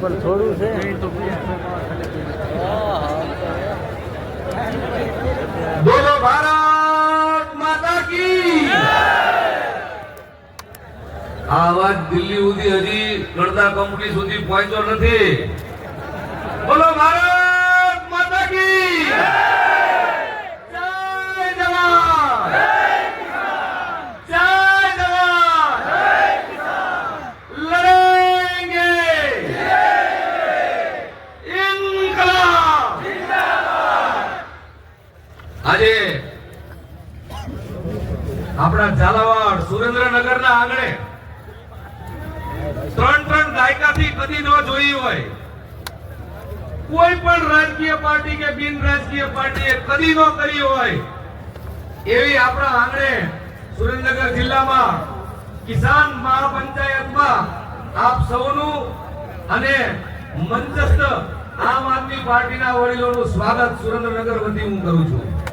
પર થોડું છે આ અવાજ દિલ્હી સુધી હજી ગણતા કંપની સુધી પહોંચ્યો નથી બોલો ભારત માતા કી જય જવાન જય જવાન લડેંગે ઇન્કલાબ આજે આપણા ઝાલાવાડ, સુરેન્દ્રનગરના આંગણે ત્રણ ત્રણ દાયકાથી કદી ન જોઈ હોય. કોઈ પણ રાજકીય પાર્ટી કે બિન રાજકીય પાર્ટીએ કદી ન કરી હોય. એવી આપણા આંગણે સુરેન્દ્રનગર જિલ્લામાં કિસાન મહાપંચાયતમાં આપ સૌનું અને મંચસ્થ આમ આદમી પાર્ટીના વડીલોનું સ્વાગત સુરેન્દ્રનગર વતી હું કરું છું.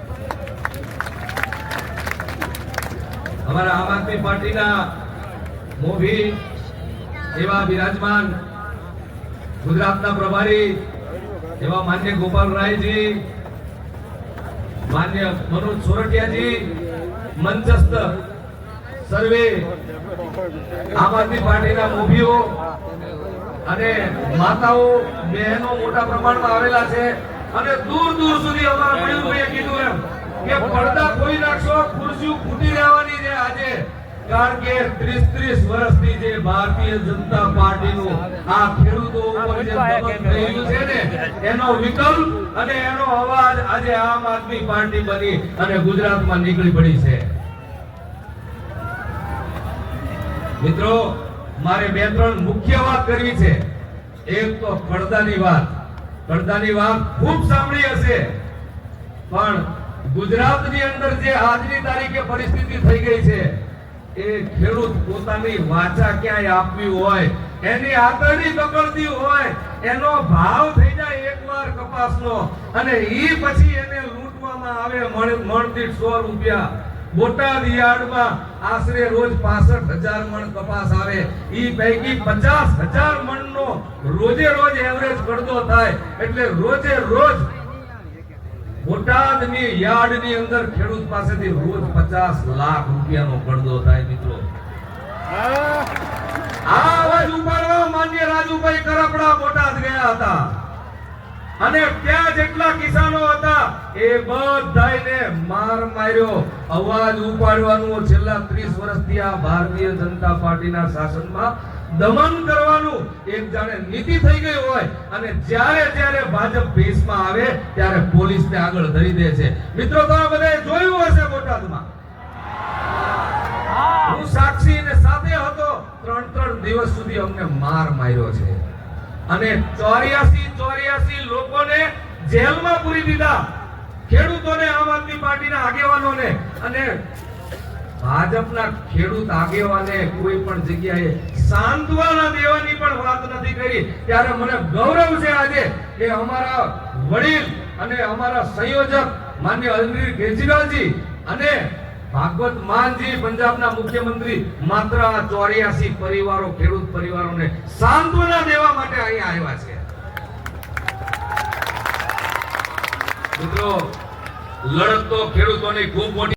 અમારા આમ આદમી પાર્ટીના મોભી એવા બિરાજમાન ગુજરાતના પ્રભારી એવા માન્ય ગોપાલરાયજી માન્ય મનોજ સોરઠિયાજી, મંચસ્થ સર્વે આમ આદમી પાર્ટીના મોભીઓ અને માતાઓ, બહેનો મોટા પ્રમાણમાં આવેલા છે અને દૂર દૂર સુધી અમારા મયુરભાઈએ કીધું એમ કે પડદા ખોલી નાખશો, ખુરશીઓ ફૂટી રહેવાની છે કારણ કે 30 30 વર્ષથી જે ભારતીય જનતા પાર્ટીનું આ ખેડૂતો ઉપર જે દમન થયેલું છે ને એનો વિકલ્પ અને એનો અવાજ આજે આમ આદમી પાર્ટી બની અને ગુજરાતમાં નીકળી પડી છે. મિત્રો મારે બે ત્રણ મુખ્ય વાત કરવી છે. એક તો પડદાની વાત. પડદાની વાત ખૂબ સાંભળી હશે. પણ ગુજરાતની અંદર જે આજની તારીખે પરિસ્થિતિ થઈ ગઈ છે, એ ખેડૂત પોતાની વાચા ક્યાંય આપવી હોય, એની આતરડી પકડતી હોય, એનો ભાવ થઈ જાય એકવાર કપાસનો, અને ઈ પછી એને લૂંટવામાં આવે મણ મણથી સો રૂપિયા. બોટાદ યાર્ડમાં આશરે રોજ પાસઠ હજાર મણ કપાસ આવે. ઈ પૈકી 50000 મણનો રોજે રોજ એવરેજ પડતો થાય. એટલે રોજે રોજ બોટાદની યાર્ડની અંદર ખેડૂત પાસેથી રોજ 50 લાખ રૂપિયાનો પડદો થાય મિત્રો. આ અવાજ ઉપાડવા માન્ય રાજુભાઈ કરપડા બોટાદ ગયા હતા. અને ત્યાં જેટલા કિસાનો હતા એ બધાને માર માર્યો. અવાજ ઉપાડવાનું છેલ્લા 30 વર્ષથી આ ભારતીય જનતા પાર્ટીના શાસનમાં દમન કરવાનું એક જાણે નીતિ થઈ ગઈ હોય અને જ્યારે જ્યારે ભાજપ ભેસમાં આવે ત્યારે પોલીસને આગળ ધરી દે છે. મિત્રો તમે બધાએ જોયું હશે બોટાદમાં? હું સાક્ષી ને સાથે હતો, ત્રણ ત્રણ દિવસ સુધી અમને માર માર્યો છે. અને ચોર્યાસી ચોર્યાસી લોકોને જેલમાં પૂરી દીધા. ખેડૂતોને, આમ આદમી પાર્ટીના આગેવાનોને અને ભાજપના ખેડૂત આગેવાને કોઈ પણ જગ્યાએ સાંત્વના દેવાની પણ વાત નથી કરી. ત્યારે મને ગૌરવ છે આજે કે અમારા વડીલ અને અમારા સંયોજક માન્ય અરવિંદ કેજરીવાલજી અને ભાગવત માનજી પંજાબના મુખ્યમંત્રી માત્ર આ ચોર્યાસી પરિવારો, ખેડૂત પરિવારોને સાંત્વના દેવા માટે અહીંયા આવ્યા છે. મિત્રો, લડત તો ખેડૂતોની ખૂબ મોટી